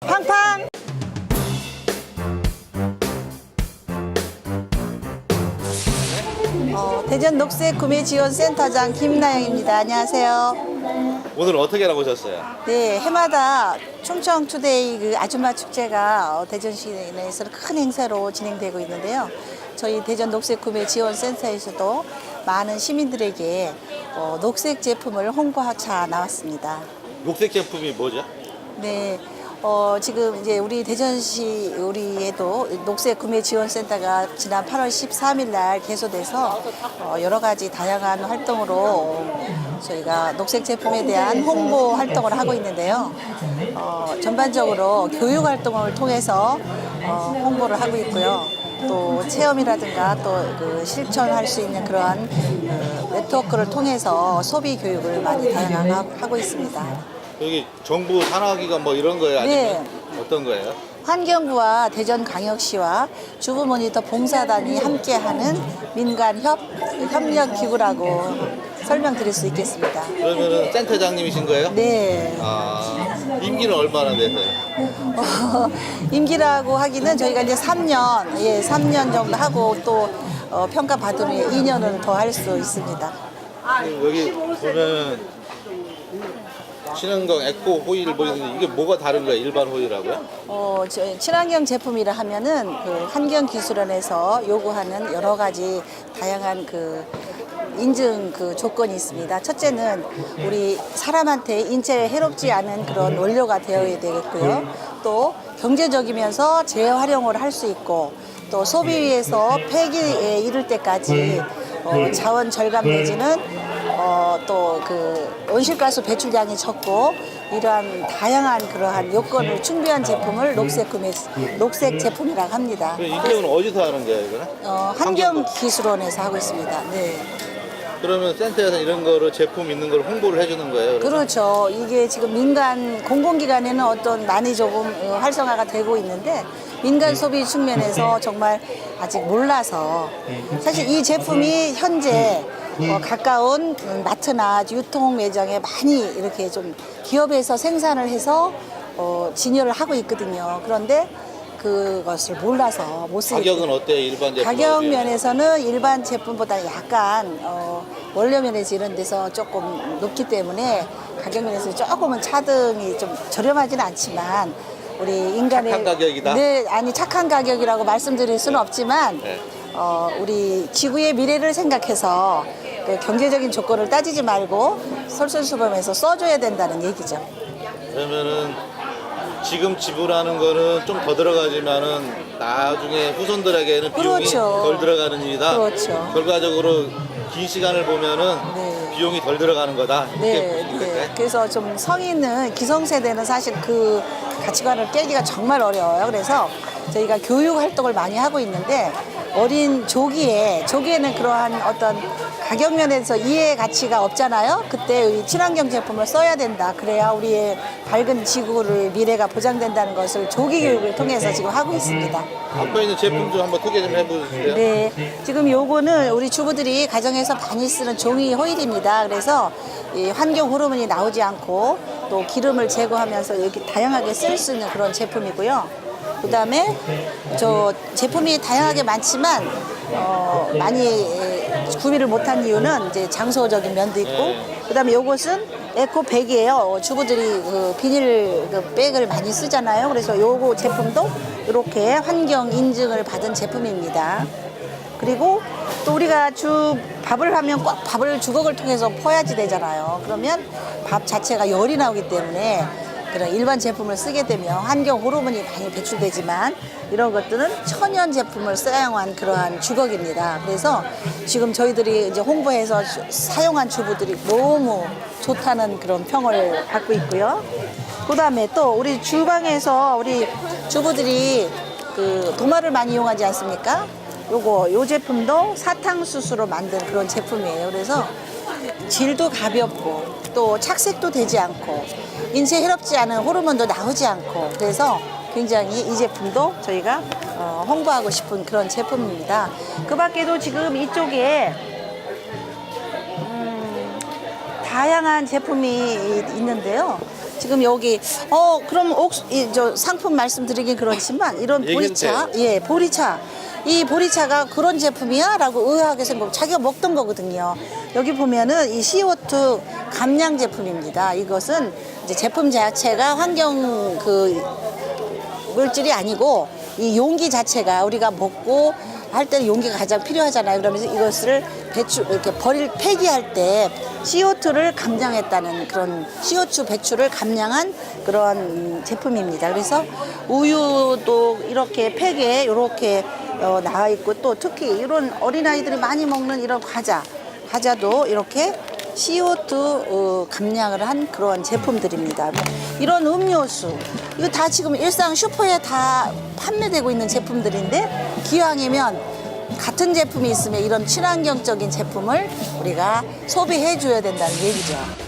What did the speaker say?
팡팡! 어, 대전 녹색 구매 지원 센터장 김나영입니다. 안녕하세요. 오늘 어떻게 나오셨어요? 네, 해마다 충청 투데이 그 아줌마 축제가 어, 대전 시 내에서 큰 행사로 진행되고 있는데요. 저희 대전 녹색 구매 지원 센터에서도 많은 시민들에게 어, 녹색 제품을 홍보하차 나왔습니다. 녹색 제품이 뭐죠? 네. 어, 지금 이제 우리 대전시 우리에도 녹색 구매 지원 센터가 지난 8월 13일 날 개소돼서 어, 여러 가지 다양한 활동으로 어, 저희가 녹색 제품에 대한 홍보 활동을 하고 있는데요. 어, 전반적으로 교육 활동을 통해서 어, 홍보를 하고 있고요. 또 체험이라든가 또 그 실천할 수 있는 그러한 그 네트워크를 통해서 소비 교육을 많이 다양하게 하고 있습니다. 여기 정부 산하기관 뭐 이런 거예요? 아니면 네. 어떤 거예요? 환경부와 대전광역시와 주부 모니터 봉사단이 함께하는 민간 협 협력 기구라고 설명드릴 수 있겠습니다. 그러면은 센터장님이신 거예요? 네. 아, 임기는 얼마나 되세요? 어, 임기라고 하기는 저희가 이제 3년, 예, 3년 정도 하고 또 어, 평가 받으면 2년을 더할 수 있습니다. 여기 보면 친환경 에코 호일을 보이는데 이게 뭐가 다른 거예요? 일반 호일하고요? 어, 저, 친환경 제품이라 하면은 그 환경 기술원에서 요구하는 여러 가지 다양한 그 인증 그 조건이 있습니다. 첫째는 우리 사람한테 인체에 해롭지 않은 그런 원료가 되어야 되겠고요. 또 경제적이면서 재활용을 할 수 있고 또 소비에서 폐기에 이를 때까지 어, 자원 절감 내지는 어, 또그 온실가스 배출량이 적고 이러한 다양한 그러한 요건을 충비한 제품을 녹색 구매 녹색 제품이라고 합니다. 그 인증은 어디서 하는 거예요, 이거는? 어, 환경기술원에서 하고 있습니다. 네. 그러면 센터에서 이런 거를 제품 있는 걸 홍보를 해주는 거예요? 그러면? 그렇죠. 이게 지금 민간 공공기관에는 어떤 많이 조금 어, 활성화가 되고 있는데 민간 소비 측면에서 정말 아직 몰라서 사실 이 제품이 현재 어, 가까운 음, 마트나 유통 매장에 많이 이렇게 좀 기업에서 생산을 해서 어, 진열을 하고 있거든요. 그런데 그것을 몰라서 못 쓰게 가격은 어때요? 일반 제품? 가격 면에서는 일반 제품보다 약간 어, 원료 면에서 이런 데서 조금 높기 때문에 가격 면에서 조금은 차등이 좀 저렴하지는 않지만 우리 인간의 착한 가격이다? 네 아니 착한 가격이라고 말씀드릴 수는 없지만 네. 어, 우리 지구의 미래를 생각해서 그 경제적인 조건을 따지지 말고 솔선수범해서 써줘야 된다는 얘기죠. 그러면은 지금 지불하는 거는 좀 더 들어가지만은 나중에 후손들에게는 비용이 그렇죠. 덜 들어가는 일이다. 그렇죠. 결과적으로 긴 시간을 보면은 네. 비용이 덜 들어가는 거다. 이렇게 네, 보시면 네. 될까요? 그래서 좀 성인은 기성세대는 사실 그 가치관을 깨기가 정말 어려워요. 그래서 저희가 교육 활동을 많이 하고 있는데 어린 조기에 조기에는 그러한 어떤 가격 면에서 이해 가치가 없잖아요. 그때 이 친환경 제품을 써야 된다. 그래야 우리의 밝은 지구를 미래가 보장된다는 것을 조기 교육을 통해서 지금 하고 있습니다. 앞에 있는 제품 좀 한번 소개 좀 해보세요. 네, 지금 요거는 우리 주부들이 가정에서 많이 쓰는 종이 호일입니다. 그래서 이 환경 호르몬이 나오지 않고 또 기름을 제거하면서 이렇게 다양하게 쓸 수 있는 그런 제품이고요. 그 다음에 저 제품이 다양하게 많지만 어, 많이 구비를 못한 이유는 이제 장소적인 면도 있고 그 다음에 요것은 에코백이에요. 주부들이 그 비닐 그 백을 많이 쓰잖아요. 그래서 요거 제품도 이렇게 환경 인증을 받은 제품입니다. 그리고 또 우리가 주 밥을 하면 꼭 밥을 주걱을 통해서 퍼야지 되잖아요. 그러면 밥 자체가 열이 나오기 때문에 그런 일반 제품을 쓰게 되면 환경 호르몬이 많이 배출되지만 이런 것들은 천연 제품을 사용한 그러한 주걱입니다. 그래서 지금 저희들이 이제 홍보해서 주- 사용한 주부들이 너무 좋다는 그런 평을 받고 있고요. 그다음에 또 우리 주방에서 우리 주부들이 그 도마를 많이 이용하지 않습니까? 요거 요 제품도 사탕수수로 만든 그런 제품이에요. 그래서 질도 가볍고 또 착색도 되지 않고 인체 해롭지 않은 호르몬도 나오지 않고 그래서 굉장히 이 제품도 저희가 어, 홍보하고 싶은 그런 제품입니다. 그 밖에도 지금 이쪽에 음, 다양한 제품이 있는데요. 지금 여기 어 그럼 옥수 이저 상품 말씀드리긴 그렇지만 이런 보리차. 예 보리차 이 보리차가 그런 제품이야라고 의아하게 생각 자기가 먹던 거거든요 여기 보면은 이 CO2 감량 제품입니다 이것은 이제 제품 자체가 환경 그 물질이 아니고 이 용기 자체가 우리가 먹고 할 때는 용기가 가장 필요하잖아요. 그러면서 이것을 배출 이렇게 버릴 폐기할 때 CO2를 감량했다는 그런 CO2 배출을 감량한 그런 제품입니다. 그래서 우유도 이렇게 팩에 이렇게 어, 나와 있고 또 특히 이런 어린 아이들이 많이 먹는 이런 과자 과자도 이렇게 CO2 어, 감량을 한 그런 제품들입니다. 이런 음료수 이거 다 지금 일상 슈퍼에 다 판매되고 있는 제품들인데 기왕이면 같은 제품이 있으면 이런 친환경적인 제품을 우리가 소비해 줘야 된다는 얘기죠.